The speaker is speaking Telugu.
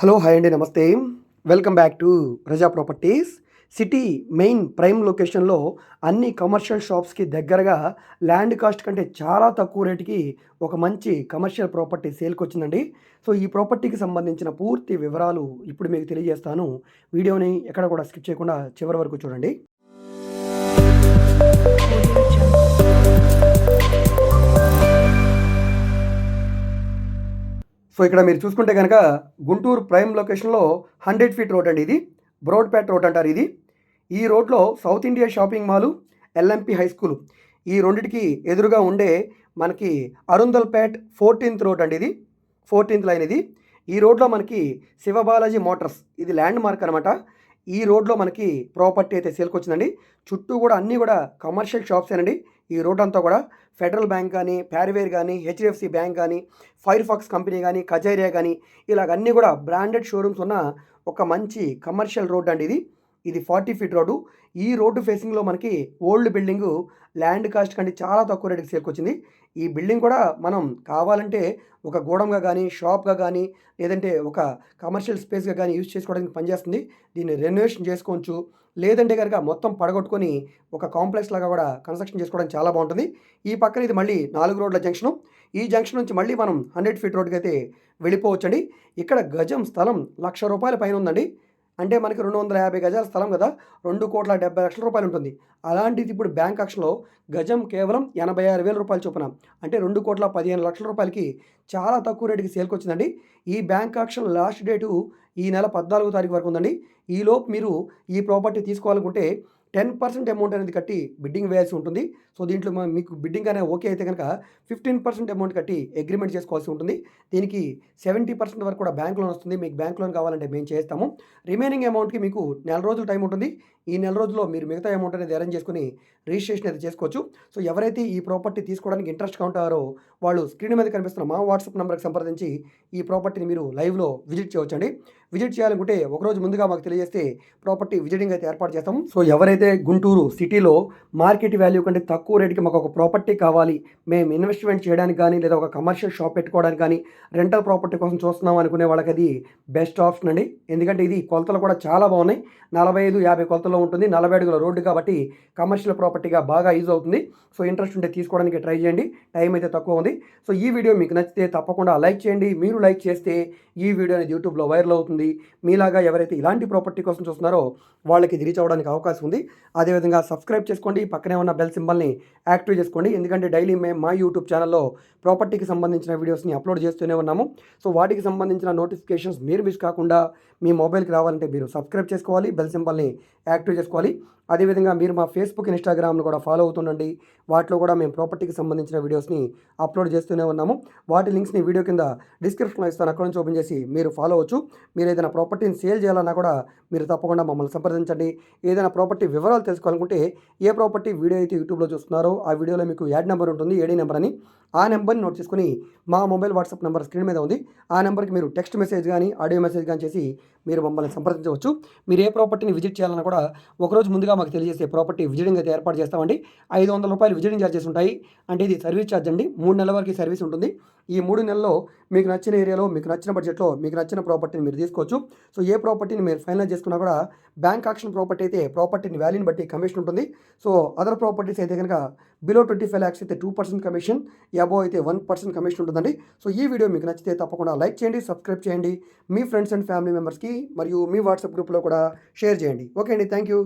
హలో హాయ్ అండి నమస్తే. Welcome back to Raza properties city main prime లొకేషన్లో అన్ని కమర్షియల్ షాప్స్కి దగ్గరగా ల్యాండ్ కాస్ట్ కంటే చాలా తక్కువ రేటుకి ఒక మంచి కమర్షియల్ ప్రాపర్టీ సేల్కి వచ్చిందండి. సో ఈ ప్రాపర్టీకి సంబంధించిన పూర్తి వివరాలు ఇప్పుడు మీకు తెలియజేస్తాను. వీడియోని ఎక్కడ కూడా స్కిప్ చేయకుండా చివరి వరకు చూడండి. సో ఇక్కడ మీరు చూసుకుంటే కనుక గుంటూరు ప్రైమ్ లొకేషన్లో హండ్రెడ్ ఫీట్ రోడ్ అండి ఇది. బ్రోడ్పేట్ రోడ్ అంటారు ఇది. ఈ రోడ్లో South India shopping mall LMP high school. ఈ రెండిటికి ఎదురుగా ఉండే మనకి అరుందల్పేట్ ఫోర్టీన్త్ రోడ్ అండి ఇది. ఫోర్టీన్త్ లైన్ ఇది. ఈ రోడ్లో మనకి శివబాలాజీ మోటార్స్. ఇది ల్యాండ్ మార్క్ అనమాట ఈ రోడ్లో మనకి ప్రాపర్టీ అయితే సేల్కి వచ్చిందండి. చుట్టూ కూడా అన్నీ కూడా కమర్షియల్ షాప్స్ అండి ఈ రోడ్ అంతా కూడా ఫెడరల్ బ్యాంక్ కానీ ప్యారివేర్ కానీ హెచ్డిఎఫ్సి బ్యాంక్ కానీ ఫైర్ ఫాక్స్ కంపెనీ కానీ కజైరియా కానీ ఇలాగ అన్నీ కూడా బ్రాండెడ్ షోరూమ్స్ ఉన్న ఒక మంచి కమర్షియల్ రోడ్ అండి ఇది. ఇది ఫార్టీ ఫీట్ రోడ్డు. ఈ రోడ్డు ఫేసింగ్లో మనకి ఓల్డ్ బిల్డింగ్ ల్యాండ్ కాస్ట్ కంటే చాలా తక్కువ రేటుకి సేల్కొచ్చింది ఈ బిల్డింగ్ కూడా మనం కావాలంటే ఒక గోడంగా కానీ షాప్గా కానీ లేదంటే ఒక కమర్షియల్ స్పేస్గా కానీ యూజ్ చేసుకోవడానికి పనిచేస్తుంది. దీన్ని రెనోవేషన్ చేసుకోవచ్చు. లేదంటే కనుక మొత్తం పడగొట్టుకొని ఒక కాంప్లెక్స్ లాగా కూడా కన్స్ట్రక్షన్ చేసుకోవడానికి చాలా బాగుంటుంది. ఈ పక్కన ఇది మళ్ళీ నాలుగు రోడ్ల జంక్షను. ఈ జంక్షన్ నుంచి మళ్ళీ మనం హండ్రెడ్ ఫీట్ రోడ్కి అయితే వెళ్ళిపోవచ్చండి. ఇక్కడ గజం స్థలం లక్ష రూపాయల పైన ఉందండి. అంటే మనకి రెండు వందల యాభై గజాల స్థలం కదా రెండు కోట్ల డెబ్బై లక్షల రూపాయలు ఉంటుంది. అలాంటిది ఇప్పుడు బ్యాంక్ ఆక్షన్లో గజం కేవలం ఎనభై ఆరు వేల రూపాయలు చొప్పున అంటే రెండు కోట్ల పదిహేను లక్షల రూపాయలకి చాలా తక్కువ రేటుకి సేల్కి వచ్చిందండి. ఈ బ్యాంక్ ఆక్షన్ లాస్ట్ డేటు ఈ నెల పద్నాలుగో తారీఖు వరకు ఉందండి. ఈలోపు మీరు ఈ ప్రాపర్టీ తీసుకోవాలనుకుంటే టెన్ పర్సెంట్ అమౌంట్ అనేది కట్టి బిడ్డింగ్ వేయాల్సి ఉంటుంది. సో దీంట్లో మీకు బిడ్డింగ్ అనేది ఓకే అయితే కనుక ఫిఫ్టీన్ పర్సెంట్ అమౌంట్ కట్టి అగ్రిమెంట్ చేసుకోవాల్సి ఉంటుంది. దీనికి సెవెంటీ పర్సెంట్ వరకు కూడా బ్యాంక్ లోన్ వస్తుంది. మీకు బ్యాంక్ లోన్ కావాలంటే మేము చేస్తాము. రిమైనింగ్ అమౌంట్కి మీకు నెల రోజులు టైం ఉంటుంది. ఈ నెల రోజుల్లో మీరు మిగతా అమౌంట్ అనేది అరేంజ్ చేసుకుని రిజిస్ట్రేషన్ అయితే చేసుకోవచ్చు. సో ఎవరైతే ఈ ప్రాపర్టీ తీసుకోవడానికి ఇంట్రెస్ట్గా ఉంటారో వాళ్ళు స్క్రీన్ మీద కనిపిస్తున్న మా వాట్సాప్ నెంబర్కి సంప్రదించి ఈ ప్రాపర్టీని మీరు లైవ్లో విజిట్ చేయవచ్చండి. విజిట్ చేయాలనుకుంటే ఒకరోజు ముందుగా మాకు తెలియజేస్తే ప్రాపర్టీ విజిటింగ్ అయితే ఏర్పాటు చేస్తాం. సో ఎవరైతే గుంటూరు సిటీలో మార్కెట్ వాల్యూ కంటే తక్కువ రేటుకి మాకు ఒక ప్రాపర్టీ కావాలి మేము ఇన్వెస్ట్మెంట్ చేయడానికి కానీ లేదా ఒక కమర్షియల్ షాప్ పెట్టుకోవడానికి కానీ రెంటల్ ప్రాపర్టీ కోసం చూస్తున్నాం అనుకునే వాళ్ళకి అది బెస్ట్ ఆప్షన్ అండి. ఎందుకంటే ఇది కొలతలు కూడా చాలా బాగున్నాయి. నలభై ఐదు యాభై కొలతల్లో ఉంటుంది. నలభై అడుగుల రోడ్డు కాబట్టి కమర్షియల్ ప్రాపర్టీగా బాగా యూజ్ అవుతుంది. సో ఇంట్రెస్ట్ ఉంటే తీసుకోవడానికి ట్రై చేయండి. టైం అయితే తక్కువ ఉంది. సో ఈ వీడియో మీకు నచ్చితే తప్పకుండా లైక్ చేయండి. మీరు లైక్ చేస్తే ఈ వీడియో అనేది యూట్యూబ్లో వైరల్ అవుతుంది. మీలాగా ఎవరైతే ఇలాంటి ప్రాపర్టీ కోసం చూస్తున్నారో వాళ్ళకి ఇది రీచ్ అవ్వడానికి అవకాశం ఉంది. అదేవిధంగా సబ్స్క్రైబ్ చేసుకోండి. పక్కనే ఉన్న బెల్ సింబల్ని యాక్టివ్ చేసుకోండి. ఎందుకంటే డైలీ మేము మా యూట్యూబ్ ఛానల్లో ప్రాపర్టీకి సంబంధించిన వీడియోస్ని అప్లోడ్ చేస్తూనే ఉన్నాము. సో వాటికి సంబంధించిన నోటిఫికేషన్స్ మీరు మిస్ కాకుండా మీ మొబైల్కి రావాలంటే మీరు సబ్స్క్రైబ్ చేసుకోవాలి. బెల్ సింబల్ని యాక్టివ్ చేసుకోవాలి. అదేవిధంగా మీరు మా ఫేస్బుక్ ఇన్స్టాగ్రామ్ను కూడా ఫాలో అవుతుండండి. వాటిలో కూడా మేము ప్రాపర్టీకి సంబంధించిన వీడియోస్ని అప్లోడ్ చేస్తూనే ఉన్నాము. వాటి లింక్స్ని వీడియో కింద డిస్క్రిప్షన్లో ఇస్తాను. అక్కడ నుంచి ఓపెన్ చేసి మీరు ఫాలో అవ్వచ్చు. మీరు ఏదైనా ప్రాపర్టీని సేల్ చేయాలన్నా కూడా మీరు తప్పకుండా మమ్మల్ని సంప్రదించండి. ఏదైనా ప్రాపర్టీ వివరాలు తెలుసుకోవాలనుకుంటే ఏ ప్రాపర్టీ వీడియో అయితే యూట్యూబ్లో చూస్తున్నారో ఆ వీడియోలో మీకు యాడ్ నెంబర్ ఉంటుంది ఏడీ నెంబర్ అని. ఆ నెంబర్ని నోట్ చేసుకుని మా మొబైల్ వాట్సాప్ నెంబర్ స్క్రీన్ మీద ఉంది. ఆ నెంబర్కి మీరు టెక్స్ట్ మెసేజ్ కానీ ఆడియో మెసేజ్ కానీ చేసి మీరు మమ్మల్ని సంప్రదించవచ్చు. మీరు ఏ ప్రాపర్టీని విజిట్ చేయాలన్నా కూడా ఒకరోజు ముందుగా మాకు తెలియజేసే ప్రాపర్టీ విజిటింగ్ అయితే ఏర్పాటు చేస్తామండి. ఐదు వందల రూపాయలు విజిటింగ్ ఛార్జెస్ ఉంటాయి. అంటే ఇది సర్వీస్ ఛార్జ్ అండి. మూడు నెలల వరకు సర్వీస్ ఉంటుంది. ఈ మూడు నెలల్లో మీకు నచ్చిన ఏరియాలో మీకు నచ్చిన బడ్జెట్లో మీకు నచ్చిన ప్రాపర్టీని మీరు తీసుకోవచ్చు. సో ఏ ప్రాపర్టీని మీరు ఫైనల్ చేసుకున్నా కూడా బ్యాంక్ ఆక్షన్ ప్రాపర్టీ అయితే ప్రాపర్టీని వాల్యూని బట్టి కమిషన్ ఉంటుంది. సో అదర్ ప్రాపర్టీస్ అయితే కనుక బిలో ట్వంటీ ఫైవ్ ల్యాక్స్ అయితే టూ పర్సెంట్ కమిషన్ అబో అయితే వన్ పర్సెంట్ కమిషన్ ఉంటుందండి. సో ఈ వీడియో మీకు నచ్చితే తప్పకుండా లైక్ చేయండి సబ్స్క్రైబ్ చేయండి. మీ ఫ్రెండ్స్ అండ్ ఫ్యామిలీ మెంబర్స్కి మరియు మీ వాట్సాప్ గ్రూప్లో కూడా షేర్ చేయండి. ఓకే అండి థ్యాంక్ యూ